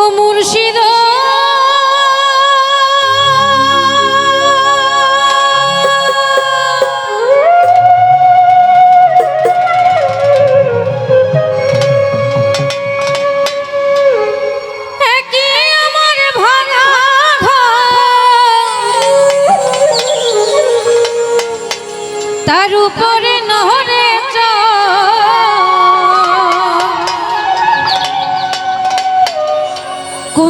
ও মুর্শিদ। তার উপরে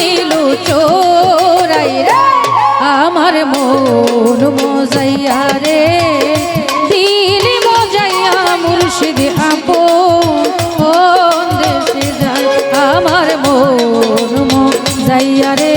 নিল চোরাই রে, আমার মন মজাইয়া রে। দিল মজাইয়া মুর্শিদ আপো আমার মন মজাইয়া রে।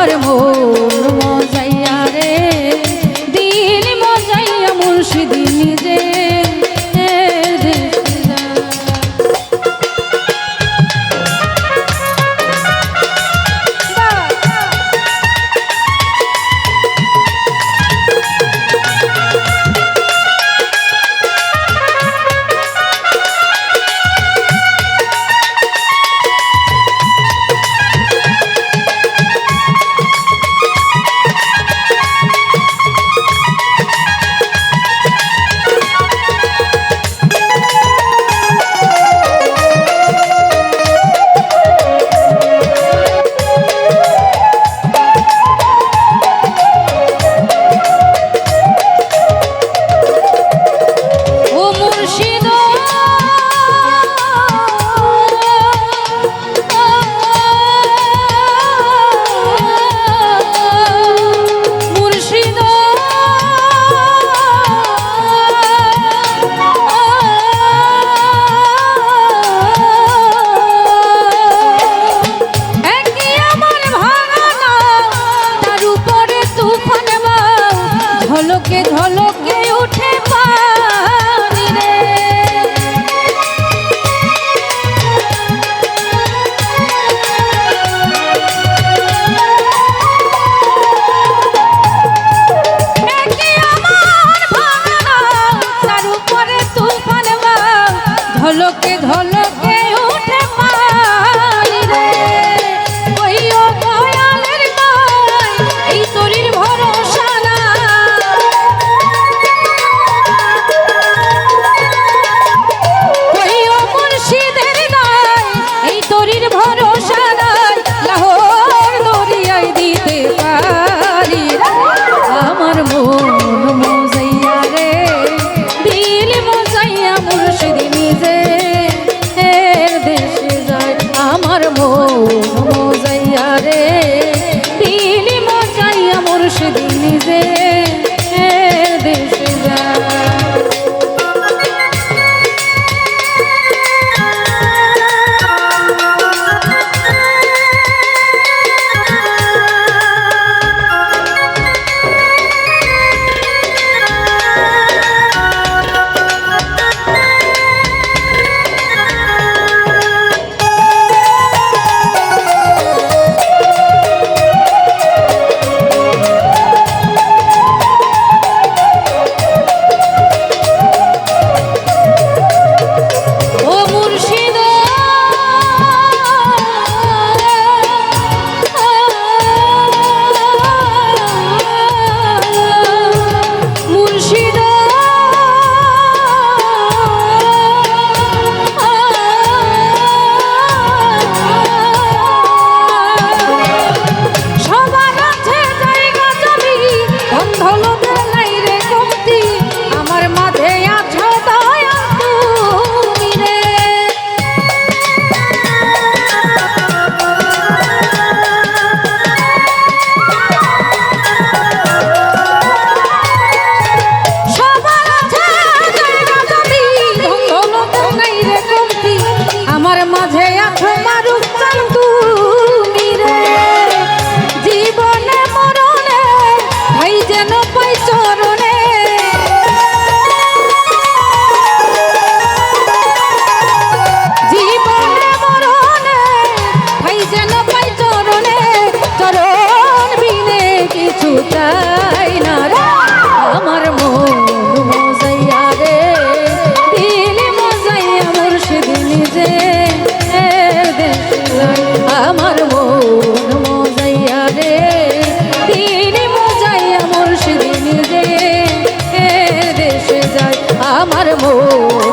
আমার মন মজাইয়া মুর্শিদ মুর্শিদ